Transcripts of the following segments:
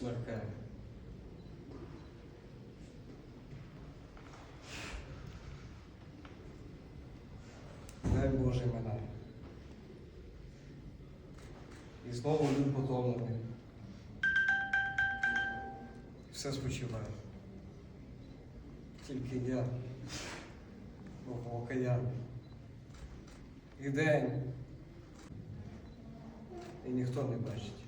Смеркає. Дай Боже мене. І знову люд потомлений. Все спочиває. Тільки я в окаянні. І день. І ніхто не бачить.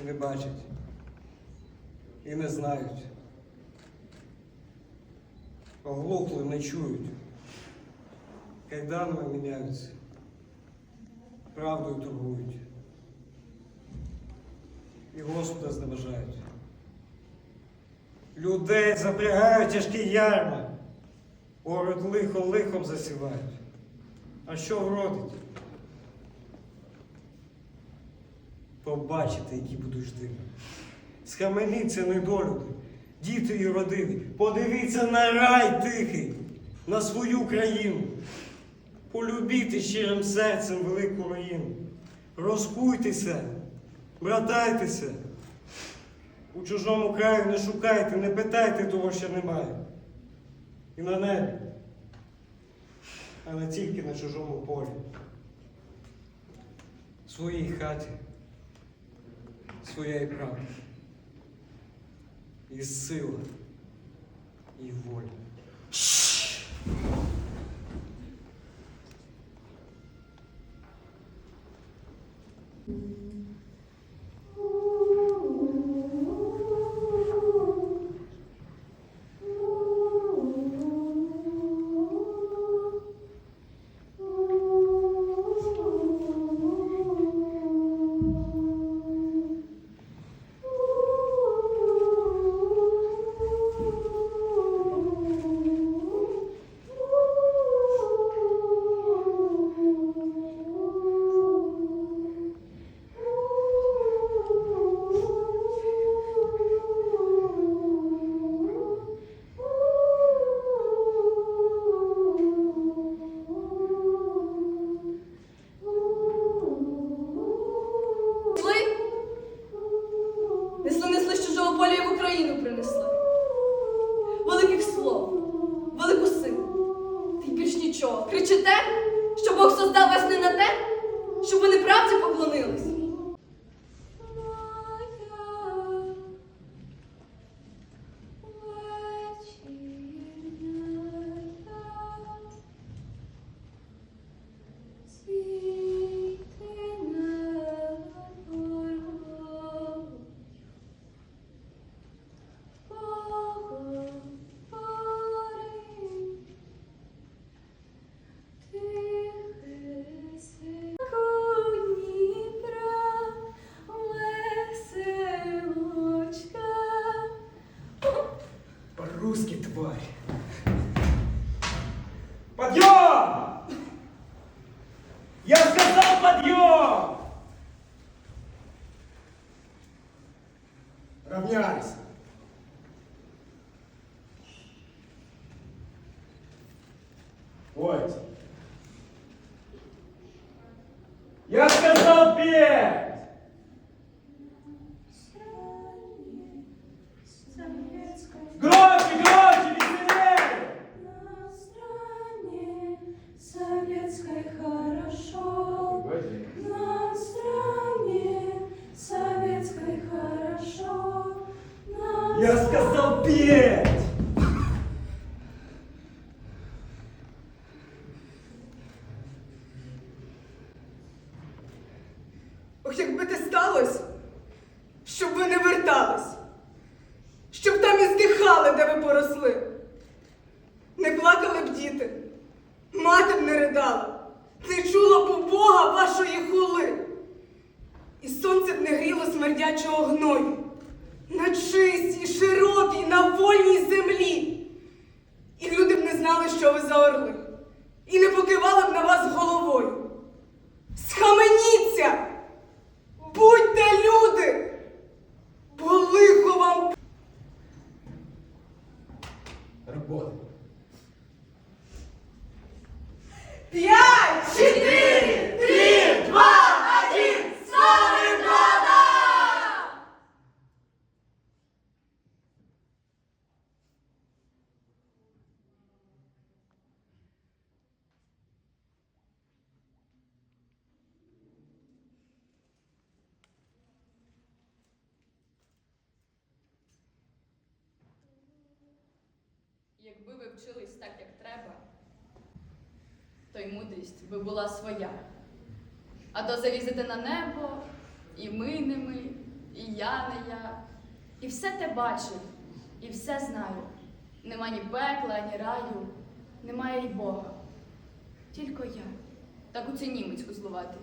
І не бачать. І не знають. Оглухли, не чують. Кайданами міняються. Правдою торгують. І Господа зневажають. Людей запрягають тяжкі ярма. Ород лихо лихом засівають. А що вродить? Побачите, які будуть жди. Схаменіться, недолюди, діти і родини. Подивіться на рай тихий, на свою країну. Полюбіте щирим серцем велику руїну. Розкуйтеся, братайтеся. У чужому краю не шукайте, не питайте того, що немає. І на небі, а не тільки на чужому полі. В своїй хаті, своєї правди. І сила, і воля. Нічого. те, що Бог создав вас не на те, щоб ви неправді поклонились. Равнялись. Ой. Я сказал петь! Якби те сталося, щоб ви не вертались, щоб там і здихали, де ви поросли. Не плакали б діти, мати б не ридала, не чула б у Бога вашої хули. І сонце б не гріло смердячого гною на чистій, широкій, на вольній землі. І люди б не знали, що ви за орли, і не покивали б на вас головою. Якби ви вчились так, як треба, то й мудрість би була своя. А то залізете на небо, і ми не ми, і я не я. І все те бачив, і все знаю. Нема ні пекла, ні раю, немає й Бога. Тільки я, так у цій німецьку зловати,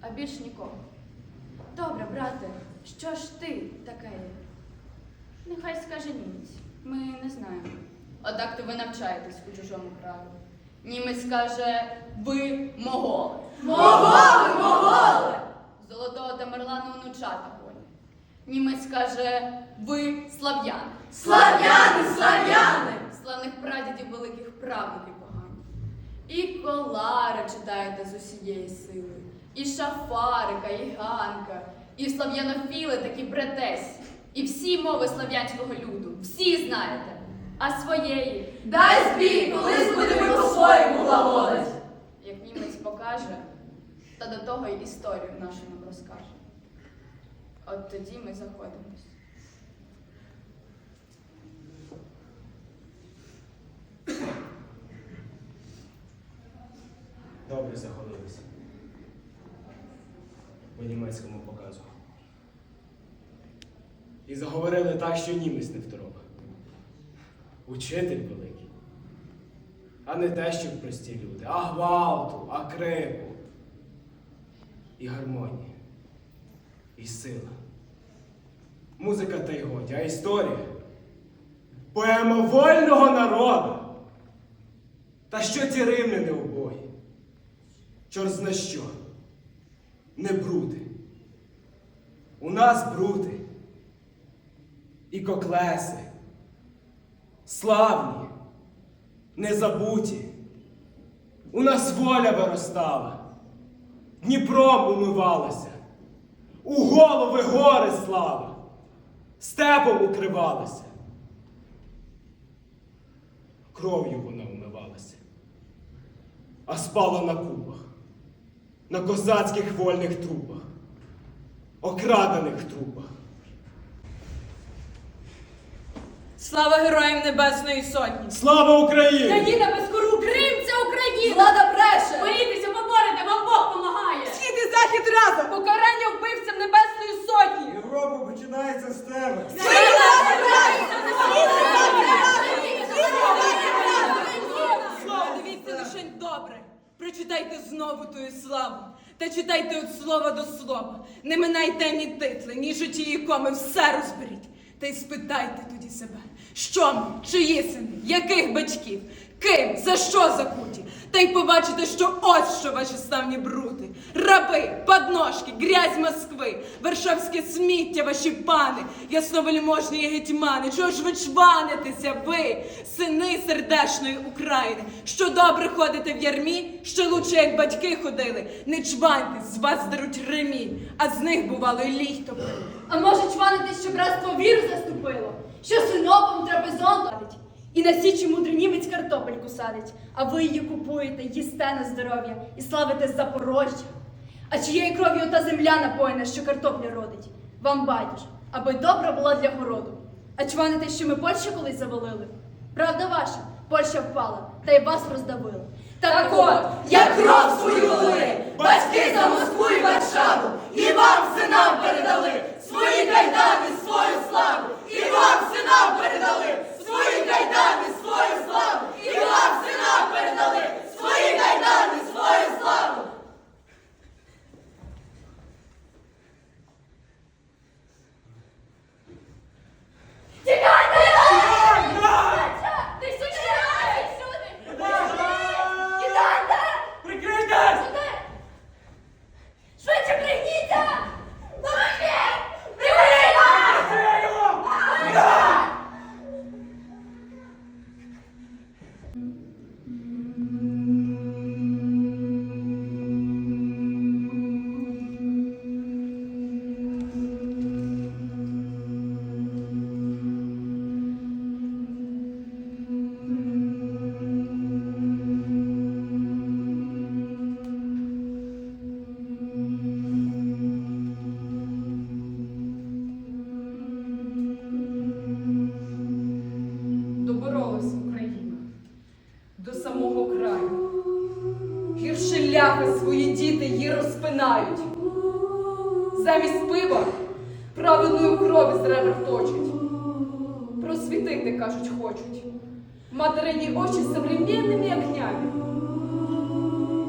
а більш нікого. Добре, брате, що ж ти таке? Нехай скаже німець, ми не знаємо. Одак то ви навчаєтесь у чужому краю. Німець скаже, ви моголи. Моголи, моголи! Золотого Тамерлану внучата полі. Німець каже, ви слав'яни. Слав'яни, слав'яни! Славних прадідів великих правнуків погані. І колари читаєте з усієї сили, і шафарика, і ганка, і слав'янофіли такі бретесі, і всі мови слав'янського люду, всі знаєте. А своєї, Дай збій, колись будемо по-своєму глаголить. як німець покаже, та до того й історію нашу нам розкаже. От тоді ми заходимось. Добре заходилися. По німецькому показу. І заговорили так, що німець не второпав. Учитель великий. А не те, що прості люди, а гвалту, а крику. І гармонія, і сила. Музика та й годі, а історія. Поема вольного народу. Та що ті римляни убої? Чорт зна що. Не брути. У нас брути. І коклеси. Славні, незабуті. У нас воля виростала. Дніпром умивалася. У голови гори слава. Степом укривалася. Кров'ю вона умивалася а спала на кубах, на козацьких вольних трупах, окрадених трупах. Слава героям Небесної Сотні! Слава Україні! Країна без кору, Крим це Україна! Влада бреше! Борітеся, поборете, вам Бог помагає! Схід і захід разом! Покарання вбивцям Небесної Сотні! Європа починається з тебе. Слово дивіться лишень добре. Прочитайте знову тую славу. Та читайте від слова до слова. Не минайте ні титли, ні житті і коми, все розберіть. Та й спитайте тоді себе, що чиї сини, яких батьків, ким, за що закуті. Та й побачите, що ось що ваші славні брути. Раби, подножки, грязь Москви, Варшавське сміття, ваші пани, ясновельможні гетьмани. Чого ж ви чванитеся, ви, сини сердешної України, що добре ходите в ярмі, що лучше, як батьки ходили. Не чваньтесь, з вас даруть ремінь, а з них бувало й ліхто. А може чванитись, що братство віру заступило, що синопом трапезон платить, і на січі мудрий німець картопельку садить, а ви її купуєте, їсте на здоров'я і славите Запорожжя. А чиєю кров'ю та земля напоєна, що картопля родить? Вам байдуже, аби добра була для городу. А чваните, що ми Польщу колись завалили? Правда ваша, Польща впала, та й вас роздавили. Так от, як кров свою лили, батьки за Москву і Варшаву, і вам синам передали свої кайдани, свою славу, вам синам передали. Свої кайдани, свою славу, і вам синам передали. Свої кайдани, свою славу. Ти кажуть, хочуть. Материні очі современними огнями.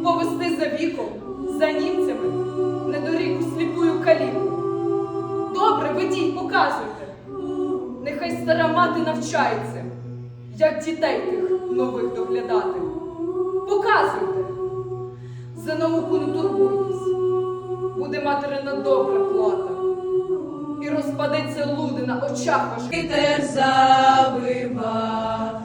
Повести за віком, за німцями, недоріку сліпую каліку. Добре, ведіть, показуйте. Нехай стара мати навчається, як дітей тих нових доглядати. Показуйте. За науку не турбуйтесь. Буде материна добра плата. І розпадеться луди на очах ваших. І завива, додолу